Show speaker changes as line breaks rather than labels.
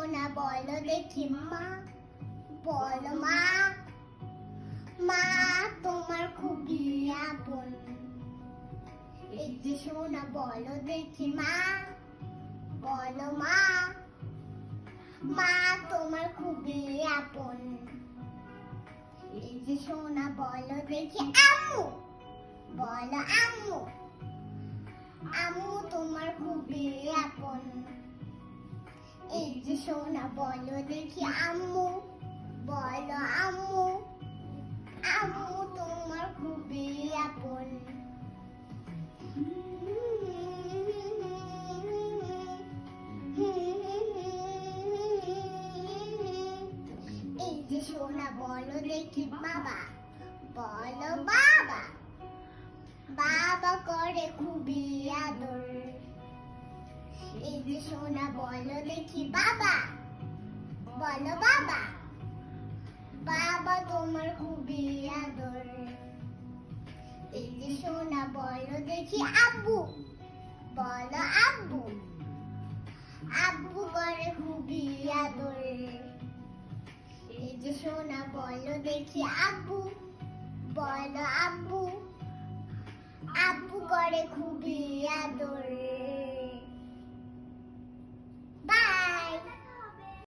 দেখি মা, বলো মা। মা, তোমার খুবই আপন। যে সোনা বলো দেখি মা, বলো মা। মা, তোমার খুবই আপন। এই যে সোনা বলো দেখি আম্মু, বলো আম্মু। আম্মু, তোমার খুবই আপন। যে সোনা বলো দেখি আম্মু, বলো আম্মু আম্মু তোমার খুবই আপন। এই যে সোনা বলো দেখি বাবা, বলো বাবা বাবা করে খুবই আদর। এই যে সোনা বলো দেখি বলো বাবা। বাবা তোমার খুবই আদর। এই যে সোনা, বলো দেখি আব্বু। বলো আব্বু। আব্বু করে খুবই আদর। এই যে সোনা, বলো দেখি আব্বু। বলো আব্বু। আব্বু করে